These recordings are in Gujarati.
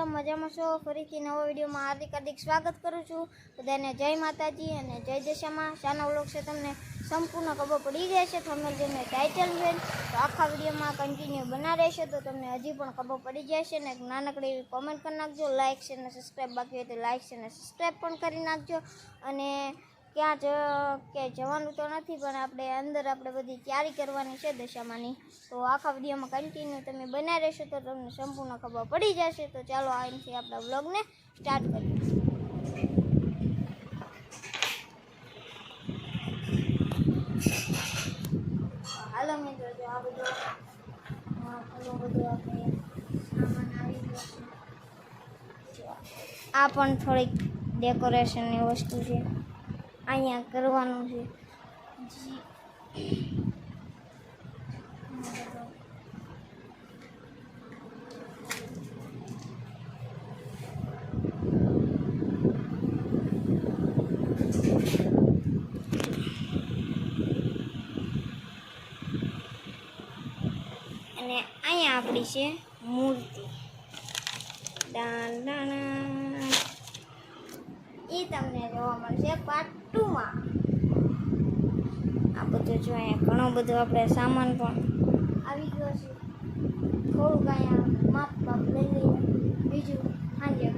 બધા મજામાં છો? ફરીથી નવો વિડીયોમાં હાર્દિક હાર્દિક સ્વાગત કરું છું. બધાને જય માતાજી અને જય દશામાં. શાના વ્લોગ છે તમને સંપૂર્ણ ખબર પડી જાય છે થંબનેલ જોઈને ટાઇટલ જોઈને તો આખા વિડીયોમાં કન્ટિન્યુ બના રહેશે તો તમને હજી પણ ખબર પડી જશે ને નાનકડી એવી કોમેન્ટ કરી નાખજો. લાઇક છે અને સબસ્ક્રાઈબ બાકી હોય તો લાઇક છે અને સબસ્ક્રાઈબ પણ કરી નાખજો. અને ક્યાં જ ક્યાંય જવાનું તો નથી, પણ આપણે અંદર આપણે બધી તૈયારી કરવાની છે દશામાની. તો આખા વિડીયોમાં કન્ટિન્યુ તમે બનાવી રહેશો તો તમને સંપૂર્ણ ખબર પડી જશે. તો ચાલો અહીંથી આપણા વ્લોગને સ્ટાર્ટ કરીએ. હાલો મિત્રો આ બધું ઘણું આપણે આ પણ થોડીક ડેકોરેશનની વસ્તુ છે. અહીંયા કરવાનું છે. અને અહીંયા આપણી છે મૂર્તિ. દાન ડાણા એ તમને જોવા મળશે પાર્ટ ટુમાં આ બધું જો અહીંયા ઘણો બધો આપણે સામાન પણ આવી ગયો છે. થોડુંક અહીંયા માપ માપ લઈ લઈએ. બીજું સાંજે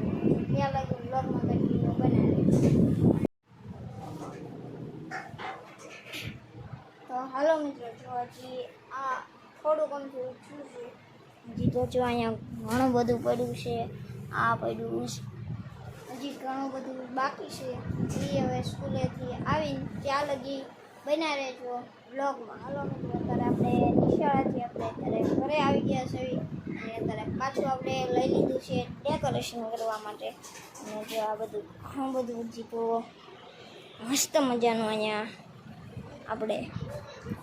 ત્યાં લાગે બ્લોગમાં કન્ટિન્યુ બનાવી તો હાલો મિત્રો, જો હજી આ થોડુંક આમ ઓછું છું. હજી તો જો અહીંયા ઘણું બધું પડ્યું છે. આ પડ્યું છે. હજી ઘણું બધું બાકી છે. એ હવે સ્કૂલેથી આવીને ત્યાં લગી બન્યા રહેજો બ્લોગમાં હાલો અત્યારે આપણે નિશાળાથી આપણે અત્યારે ઘરે આવી ગયા છે. અને અત્યારે પાછું આપણે લઈ લીધું છે ડેકોરેશન કરવા માટે. અને જો આ બધું ઘણું બધું હજી મસ્ત મજાનું અહીંયા આપણે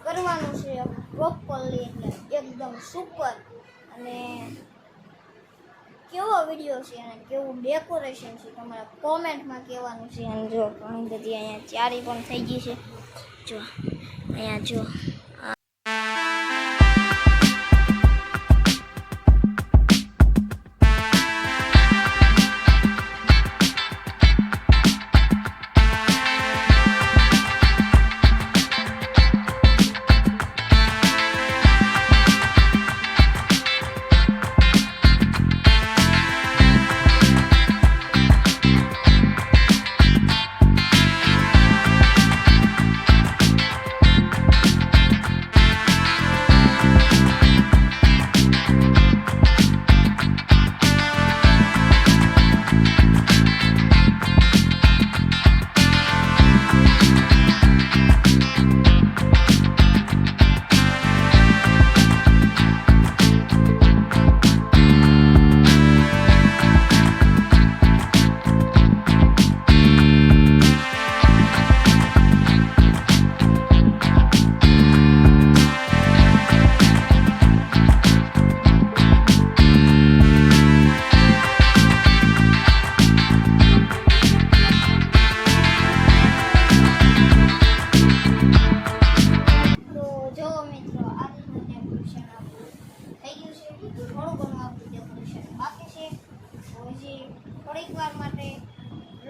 કરવાનું છે. પ્રોપરલી એટલે એકદમ સુપર અને કેવો વીડિયો છે અને કેવું ડેકોરેશન છે તમારે કોમેન્ટમાં કહેવાનું છે અને જો ઘણી બધી અહીંયા ચારી પણ થઈ ગઈ છે. જો, અહીંયા જો.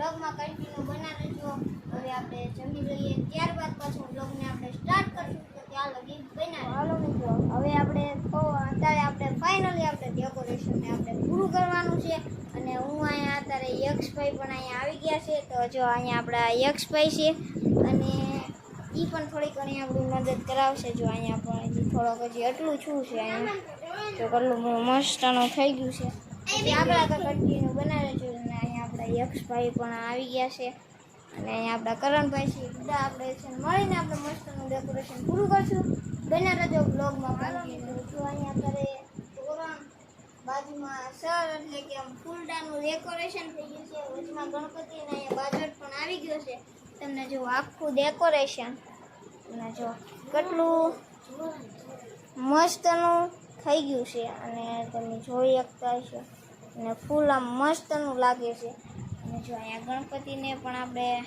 બ્લોગમાં કન્ટિન્યુ બનાવી જો હવે આપણે જમી લઈએ. ત્યારબાદ પાછું બ્લોગને આપણે સ્ટાર્ટ કરશું. તો ત્યાં લગી બનાવી હાલો મિત્રો હવે આપણે તો અત્યારે આપણે ફાઇનલી આપણે ડેકોરેશનને આપણે પૂરું કરવાનું છે. અને હું અહીંયા અત્યારે યક્ષભાઈ પણ અહીંયા આવી ગયા છે. તો જો અહીંયા આપણા યક્ષભાઈ છે. અને એ પણ થોડી ઘણી આપણી મદદ કરાવશે. જો અહીંયા પણ હજી થોડોક હજી એટલું છું છે અહીંયા. તો કેટલું મસ્તનું થઈ ગયું છે. આપણે આગળ આગળ કન્ટિન્યુ બનાવે છે અને અહીંયા આપણા યક્ષભાઈ પણ આવી ગયા છે. અને અહીંયા આપણા કરણભાઈ છે બધા આપણે છે મળીને આપણે મસ્તનું ડેકોરેશન પૂરું કરશું. બને રજો બ્લોગમાં અહીંયા અત્યારે તોરણ, બાજુમાં સર એટલે કે આમ ફૂલડાનું ડેકોરેશન થઈ ગયું છે. વચમાં ગણપતિ અને અહીંયા બાજટ પણ આવી ગયો છે. તમને જો આખું ડેકોરેશન અને જો કેટલું મસ્તનું થઈ ગયું છે. અને તમે જોઈ શકતા છો અને ફૂલ આમ મસ્તનું લાગે છે. અને જો અહીંયા ગણપતિને પણ આપણે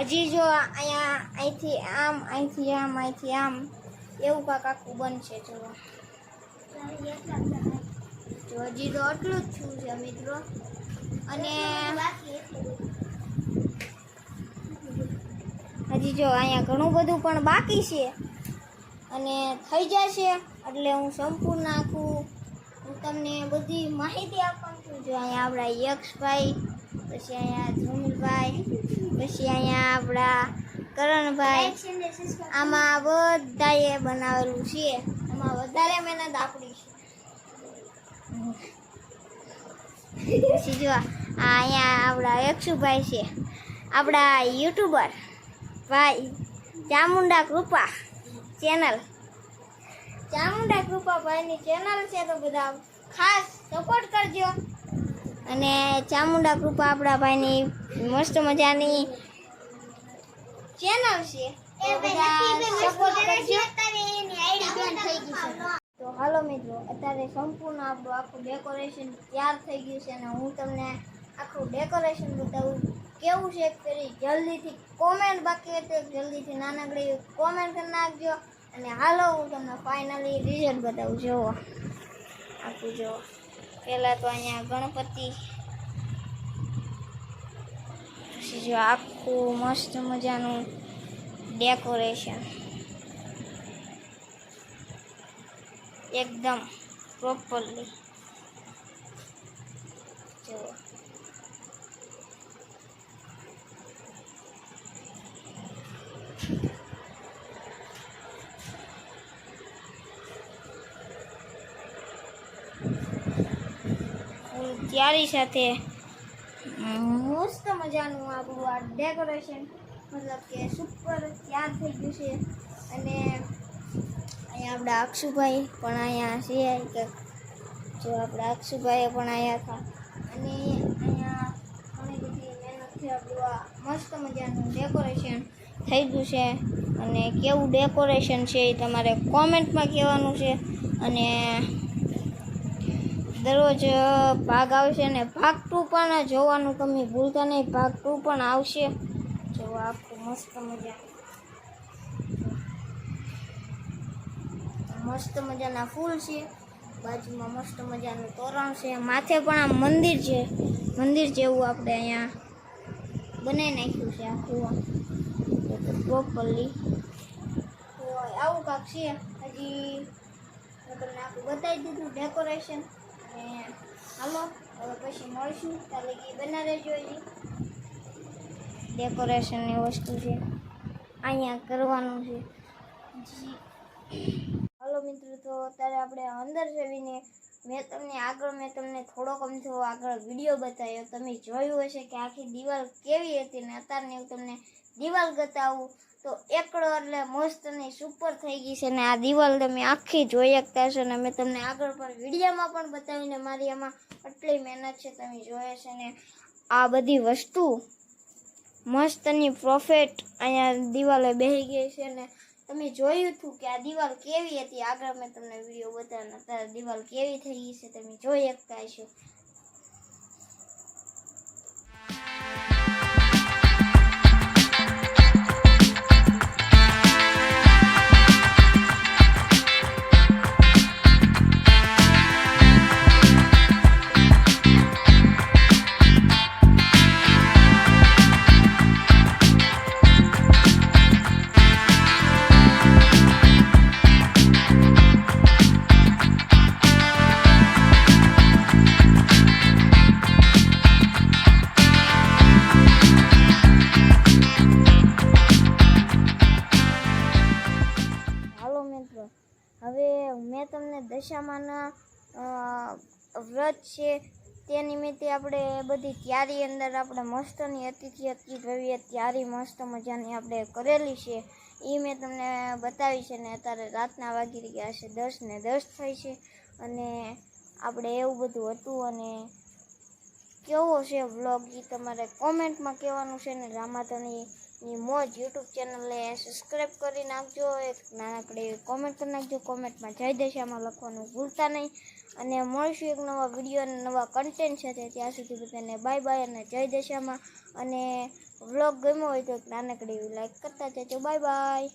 હજી જો અહીંયા અહીંથી આમ અહીંથી આમ અહીંથી આમ એવું કાંક આખું બનશે જો જો હજી તો આટલું જ છું છે મિત્રો. અને હજી જો અહીંયા ઘણું બધું પણ બાકી છે. અને થઈ જશે એટલે હું સંપૂર્ણ આખું હું તમને બધી માહિતી આપવાનું છું. જો અહીંયા આપણા યક્ષભાઈ પછી અહીંયા ધ્રુમિલભાઈ પછી અહીંયા આપણા કરણભાઈ. આમાં બધાએ બનાવેલું છે. આમાં વધારે મહેનત આપણી છે. પછી જો આ અહીંયા આપણા યક્ષુભાઈ છે. આપણા યુટ્યુબર ભાઈ ચામુંડા કૃપા ચેનલ. ચામુંડા કૃપા ભાઈની ચેનલ છે તો બધા ખાસ સપોર્ટ કરજો. અને ચામુંડા કૃપા આપણા ભાઈની મસ્ત મજાની ચેનલ છે. તો બધા support કરજો. તો હાલો મિત્રો અત્યારે સંપૂર્ણ આપણું આખું ડેકોરેશન તૈયાર થઈ ગયું છે અને હું તમને આખું ડેકોરેશન બતાવું. કેવું છે જલ્દીથી કોમેન્ટ બાકી જલ્દીથી નાનકડી કોમેન્ટ કરી નાખજો. અને હાલો, હું તમને ફાઇનલી રિઝલ્ટ બતાવું, જુઓ. આખું જુઓ. પહેલાં તો અહીંયા ગણપતિ. પછી જો આખું મસ્ત મજાનું ડેકોરેશન એકદમ પ્રોપરલી જુઓ. તૈયારી સાથે મસ્ત મજાનું આપણું આ ડેકોરેશન મતલબ કે સુપર તૈયાર થઈ ગયું છે. અને અહીંયા આપણા અક્ષુભાઈ પણ અહીંયા છે કે જો આપણા અક્ષુભાઈએ પણ અહીંયા હતા. અને અહીંયા ઘણી બધી મહેનતથી આપણું આ મસ્ત મજાનું ડેકોરેશન થઈ ગયું છે. અને કેવું ડેકોરેશન છે એ તમારે કોમેન્ટમાં કહેવાનું છે. અને દરરોજ ભાગ આવશે ને ભાગ ટુ પણ જોવાનું તમે ભૂલતા નહીં, ભાગ ટુ પણ આવશે. જો, આખું મસ્ત મજા. મસ્ત મજાના ફૂલ છે. બાજુમાં મસ્ત મજાનું તોરણ છે. માથે પણ આ મંદિર છે. મંદિર જેવું આપણે અહીંયા બનાવી નાખ્યું છે આખું પ્રોપરલી આવું કાંક છે. હજી તમને આખું બતાવી દીધું ડેકોરેશન અને હાલો, હવે પછી મળીશું. ત્યારે કે બનાવે જોઈએ ડેકોરેશનની વસ્તુ છે. અહીંયા કરવાનું છે. જી મિત્રો, તો અત્યારે આપણે અંદર જઈને મેં તમને આગળ, મેં તમને થોડોક અમથો આગળ વીડિયો બતાવ્યો. તમે જોયું હશે કે આખી દિવાલ કેવી હતી ને અત્યારની હું તમને દિવાલ બતાવું. તો એકડો એટલે મસ્ત ને સુપર થઈ ગઈ છે ને આ દિવાલ તમે આખી જોઈ શકતા હશો ને મેં તમને આગળ પણ વિડીયોમાં પણ બતાવીને મારી આમાં આટલી મહેનત છે, તમે જોયા છે ને આ બધી વસ્તુ મસ્તની પ્રોફિટ અહીંયા દિવાલે બેસી ગઈ છે ને તમે જોયું હતું કે આ દિવાલ કેવી હતી. આગળ મેં તમને વીડિયો બતાવ્યો અત્યારે દિવાલ કેવી થઈ છે તમે જોઈ શકતા હશો. મેં તમને દશામાના વ્રત છે તે નિમિત્તે આપણે બધી તૈયારી અંદર આપણે મસ્તની અતિથિ અતિ ભવ્ય તૈયારી મસ્ત મજાની આપણે કરેલી છે. એ મેં તમને બતાવી છે ને અત્યારે રાતના વાગી ગયા છે દસ ને દસ થઈ છે અને આપણે એવું બધું હતું અને કેવો છે વ્લોગ એ તમારે કોમેન્ટમાં કહેવાનું છે ને રામાધણીની મોજ યુટ્યુબ ચેનલને સબસ્ક્રાઈબ કરી નાખજો. એક નાનકડી કોમેન્ટ કરી નાખજો. કોમેન્ટમાં જય દશામાં લખવાનું ભૂલતા નહીં. અને મળીશું એક નવા વીડિયો અને નવા કન્ટેન્ટ સાથે. ત્યાં સુધી બધાને બાય બાય અને જય દશામાં અને વ્લોગ ગમ્યો હોય તો એક નાનકડી લાઈક કરતા જજો. Bye bye